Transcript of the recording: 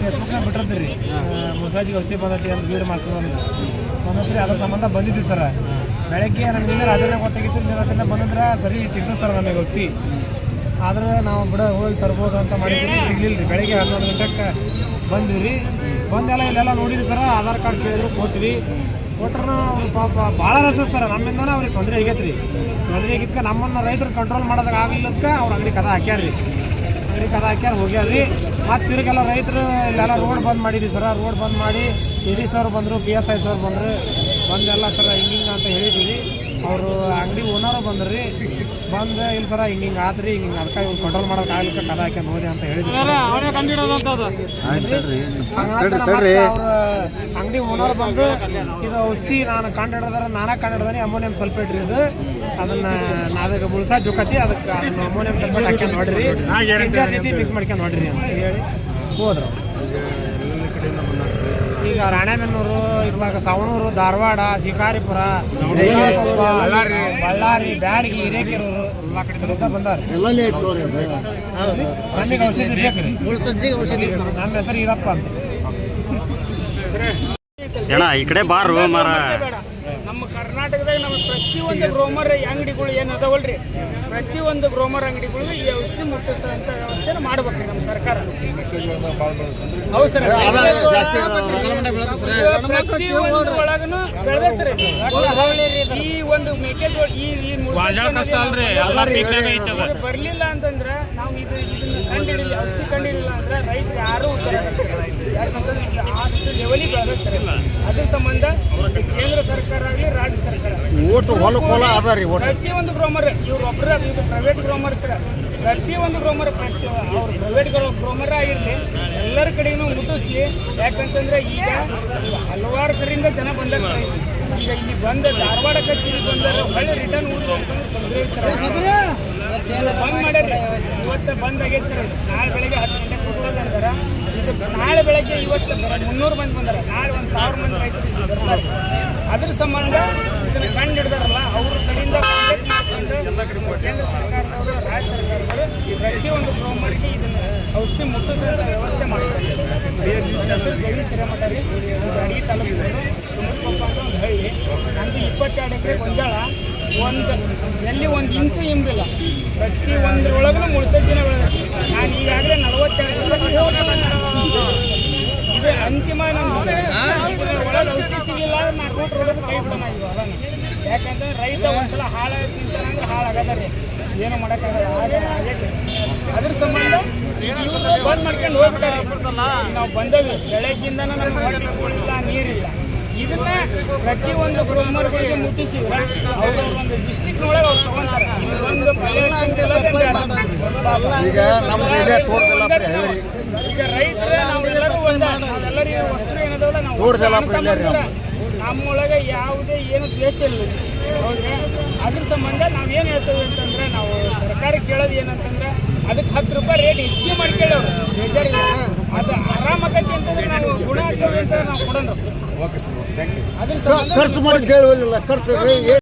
ಫೇಸ್ಬುಕ್ನಾಗ ಬಿಟ್ಟಿರ್ತೀರಿ ಮುಸಾಜಿಗೆ ಔಷಧಿ ಬಂದೈತಿ ಅಂತ ವೀಡಿಯೋ ಮಾಡ್ತೀವಿ ಬಂದತ್ರಿ ಅದ್ರ ಸಂಬಂಧ ಬಂದಿದ್ದೀವಿ ಸರ್. ಬೆಳಗ್ಗೆ ನಮ್ಗೆ ರಾತ್ರಿ ಗೊತ್ತಾಗಿತ್ತು ನಿನ್ನ ಬಂದಂದ್ರೆ ಸರಿ ಸಿಗ್ತದೆ ಸರ್ ನಮಗೆ ಔಷಧಿ ಆದ್ರೆ ನಾವು ಬಿಡ ಹೋಗಿ ತರ್ಬೋದು ಅಂತ ಮಾಡಿದ್ವಿ ಸಿಗ್ಲಿಲ್ಲ ರೀ ಬೆಳಗ್ಗೆ ಹನ್ನೊಂದು ಗಂಟೆಗೆ ಬಂದ್ವಿ ರೀ ಬಂದೆಲ್ಲ ಇಲ್ಲೆಲ್ಲ ನೋಡಿದ್ವಿ ಸರ್ ಆಧಾರ್ ಕಾರ್ಡ್ ಕೇಳಿದ್ರು ಕೊಟ್ವಿ. ಕೊಟ್ರು ಪಾಪ ಭಾಳ ರಸ ಸರ್, ನಮ್ಮಿಂದನೇ ಅವ್ರಿಗೆ ತೊಂದರೆ ಆಗೈತೆ ರೀ ತೊಂದರೆ ಆಗಿದ್ಕೆ ನಮ್ಮನ್ನು ರೈತರು ಕಂಟ್ರೋಲ್ ಮಾಡೋದಾಗ ಆಗಲಿಲ್ಲದಕ್ಕೆ ಅವ್ರು ಅಂಗಡಿ ಕದ ಹಾಕ್ಯಾರ ಕದ ಹಾಕ್ಯಾರ, ಹೋಗ್ಯಾರ್ರಿ. ಮತ್ತು ತಿರುಗೆಲ್ಲ ರೈತರು ಇಲ್ಲೆಲ್ಲ ರೋಡ್ ಬಂದ್ ಮಾಡಿದ್ವಿ ಸರ. ರೋಡ್ ಬಂದ್ ಮಾಡಿ ಎಡಿ ಸರ್ ಬಂದರು ಪಿ ಎಸ್ ಐ ಸರ್ ಬಂದರು. ಬಂದೆಲ್ಲ ಸರ್ ಹಿಂಗಿಂಗ್ ಹಿಂಗೆ ಅಂತ ಹೇಳಿದ್ವಿ. ಅವರು ಅಂಗಡಿ ಓನರು ಬಂದ್ರಿ. ಬಂದು ಇಲ್ಲ ಸರ ಹಿಂಗೆ ಹಿಂಗೆ ಆದ್ರಿ ಹಿಂಗೆ ಅದಕ್ಕ ಇವ್ರು ಕಂಟ್ರೋಲ್ ಮಾಡೋಕೆ ಆಗ್ಲಿಕ್ಕೆ ಕದ ಹಾಕ ನೋಡಿ ಅಂತ ಹೇಳಿದ್ವಿ. ಅವ್ರ ಅಂಗಡಿ ಓನರ್ ಬಂದು ಇದು ಔಷಧಿ ನಾನು ಕಂಡು ಹಿಡಿದ್ರೆ ನಾನೇ ಕಂಡು ಹಿಡ್ದಾನೆ ಅಮೋನಿಯಂ ಸಲ್ಫೇಟ್ ರೀ ಇದು. ಅದನ್ನ ಅದಕ್ಕೆ ಮುಳ್ಸಾ ಜೊಕತಿ ಅದಕ್ಕೆ ಅದನ್ನ ಅಮೋನಿಯಂ ಸಲ್ಫೇಟ್ ಹಾಕಿ ನೋಡ್ರಿ. ಮಿಕ್ಸ್ ಮಾಡ್ಕೊಂಡು ನೋಡ್ರಿ ಅಂತ ಹೇಳಿ. ಹೋದ್ರು. ಈಗ ರಾಣೆಬೆನ್ನೂರು ಇವಾಗ ಸವಣೂರು ಧಾರವಾಡ ಶಿಕಾರಿಪುರ ಬಳ್ಳಾರಿ ಬಳ್ಳಾರಿ ಬ್ಯಾಡಗಿ ಹಿರೇಕೆರೂರು ಬಂದಾರ ನಮಗೆ. ಔಷಧಿ ಬೇಕ್ರಿ ನಮ್ಮ ಹೆಸರು ಈರಪ್ಪ ಅಂತ. ಅಣ್ಣ ಈ ಕಡೆ ಬಾರು ಮಾರ. ನಮ್ಮ ಕರ್ನಾಟಕದಾಗ ನಮ್ಮ ಒಂದು ಗ್ರೋಮರ್ ಅಂಗಡಿಗಳು ಏನು ಅದಾವಲ್ರಿ? ಪ್ರತಿಯೊಂದು ಗ್ರೋಮರ್ ಅಂಗಡಿಗಳು ಈ ಔಷಧಿ ಮುಟ್ಟಿಸುವಂತ ವ್ಯವಸ್ಥೆನ ಮಾಡ್ಬೇಕ್ರಿ ನಮ್ಮ ಸರ್ಕಾರ. ಹೌದು ಸರ್ ಪ್ರತಿಯೊಂದು ಒಳಗನು ಬೆಳೆದ ಸರ್. ಈ ಒಂದು ಮೆಕ್ಕೆಜೋಳ ಈ ಈ ಕಷ್ಟ ಅಲ್ರಿ ಬರ್ಲಿಲ್ಲ ಅಂತಂದ್ರೆ ನಾವು ಇದು ಇದನ್ನ ಕಂಡಿಡಿಲ್ಲ ಔಷಧಿ ಕಂಡಿಡಿಲ್ಲ ಅಂದ್ರೆ ರೈತರು ಯಾರು. ಯಾಕಂತಂದ್ರೆ ಅಷ್ಟು ಲೆವೆಲಿಗೆ ಅದ್ರ ಸಂಬಂಧ ಕೇಂದ್ರ ಸರ್ಕಾರ ಆಗಲಿ ರಾಜ್ಯ ಸರ್ಕಾರ ಪ್ರತಿಯೊಂದು ಗ್ರೋಮರ್ ಇವ್ರು ಒಬ್ಬರ ಇದು ಪ್ರೈವೇಟ್ ಗ್ರೋಮರ್ ಸರ್. ಪ್ರತಿಯೊಂದು ಗ್ರೋಮರ್ ಅವ್ರು ಪ್ರೈವೇಟ್ ಗ್ರೋಮರ್ ಆಗಿರಲಿ ಎಲ್ಲರ ಕಡೆಯೂ ಮುಟ್ಟಿಸ್ಲಿ. ಯಾಕಂತಂದ್ರೆ ಈಗ ಹಲವಾರು ಕಡೆಯಿಂದ ಜನ ಬಂದಾಗ ಈಗ ಇಲ್ಲಿ ಬಂದ ಧಾರವಾಡ ಕಚೇರಿ ಬಂದರೆ ಒಳ್ಳೆ ರಿಟರ್ನ್ ಬಂದ್ ಮಾಡ್ಯಾರ ಇವತ್ತು ಬಂದ್ ಆಗೈತೆ ಸರ್ ನಾಳೆ ಬೆಳಗ್ಗೆ ಹತ್ತು ಗಂಟೆಗೆ ಕೊಡೋದು ಅಂತಾರೆ ಇದು ನಾಳೆ ಬೆಳಗ್ಗೆ ಇವತ್ತು ಮುನ್ನೂರು ಮಂದಿ ಬಂದಾರ. ನಾಳೆ ಒಂದು ಸಾವಿರ ಮಂದಿ ರೈತರು ಅದ್ರ ಸಂಬಂಧ ಇದನ್ನ ಹಿಡ್ದಾರಲ್ಲ ಅವ್ರ ಕಡೆಯಿಂದ contact ಮಾಡ್ಕೊಂಡು ಕೇಂದ್ರ ಸರ್ಕಾರದವರು ರಾಜ್ಯ ಸರ್ಕಾರದವರು ಈ ಪ್ರತಿಯೊಂದು ಗ್ರೋಮರ್ಗೆ ಇದನ್ನ ಔಷಧಿ ಮುಟ್ಟಿಸುವಂಥ ವ್ಯವಸ್ಥೆ ಮಾಡಿದ್ದಾರೆ ಗೌರಿ ಜಗದೀಶ್ ಹಿರೇಮಠ ರೀ ಇದು ಅಡಿಗೆ ತಾಲೂಕಿನವರು ಸುಮತ್ಕೊಪ್ಪ ಅಂತ ಒಂದು ಹಳ್ಳಿ ನನಗೆ ಇಪ್ಪತ್ತೆರಡು ಎಕರೆ ಗೊಂಜಾಳ, ಒಂದು, ಎಲ್ಲಿ ಒಂದು ಇಂಚು ಇಂಬಿಲ್ಲ ಪ್ರತಿ ಒಂದ್ರೊಳಗೂ ಮುಳ್ಸಜ್ಜಿನ ಬೆಳೆದ ನಾನು ಈಗಾಗಲೇ ನಲವತ್ತೆರಡು ಇದು ಅಂತಿಮ ಇದ್ರ ಒಳಗೆ ಔಷಧಿ ಸಿಗಲಿಲ್ಲ ನಾನು ರೂಟ್ ರೋಡಲ್ಲಿ ಕೈ ಬಿಡೋಣ ಇವಾಗ. ಯಾಕಂದ್ರೆ ರೈತ ಒಂದ್ಸಲ ಹಾಳಾಗ ತಿಂತಾನಂದ್ರೆ ಹಾಳಾಗದ ರೀ. ಏನು ಮಾಡೋಕ್ಕಾಗಲ್ಲ. ಆಗೈತೆ ಅದ್ರ ಸಂಬಂಧ ಇವ್ರು ಬಂದ್ ಮಾಡ್ಕೊಂಡು ಹೋಗ್ಬಿಟ್ಟಾರೆ. ನಾವು ಬಂದವಿ. ಬೆಳಗ್ಗಿಂದ ನಮ್ಗೆ ನೀರಿಲ್ಲ. ಇದನ್ನ ಪ್ರತಿಯೊಂದು ಗ್ರೋಮರ್ಗಳಿಗೆ ಮುಟ್ಟಿಸಿ ಅವರು ಒಂದು ಡಿಸ್ಟಿಕ್ನೊಳಗೆ ಅವ್ರು ತಗೊಂತಾರೆ. ಒಂದು ಈಗ ರೈತರ ನಾವೆಲ್ಲರೂ ಒಂದ ನಾವೆಲ್ಲರಿಗೂ ವಸ್ತು ಏನದವಲ್ಲ ನಾವು ನಮ್ಮೊಳಗೆ ಯಾವುದೇ ಏನು ದ್ವೇಷ ಇಲ್ಲ. ಹೌದ್ರಿ? ಅದ್ರ ಸಂಬಂಧ ನಾವೇನು ಹೇಳ್ತೇವೆ ಅಂತಂದ್ರೆ ನಾವು ಸರ್ಕಾರಕ್ಕೆ ಕೇಳೋದು ಏನಂತಂದ್ರೆ ಅದಕ್ಕೆ ಹತ್ತು ರೂಪಾಯಿ ರೇಟ್ ಹೆಚ್ಚಿಗೆ ಮಾಡಿ ಕೇಳೋರು ಬೇಜಾರಿಲ್ಲ ಅದು ಆರಾಮಾಗತ್ತೆ ಅಂತಂದ್ರೆ ನಾವು ಗುಣ ಆಗ್ತೇವೆ ಅಂತ ನಾವು ಕೊಡೋಣ ಅದ್ರ ಸಂಬಂಧ ಖರ್ಚು ಮಾಡಿ ಕೇಳುವುದಿಲ್ಲ ಖರ್ಚು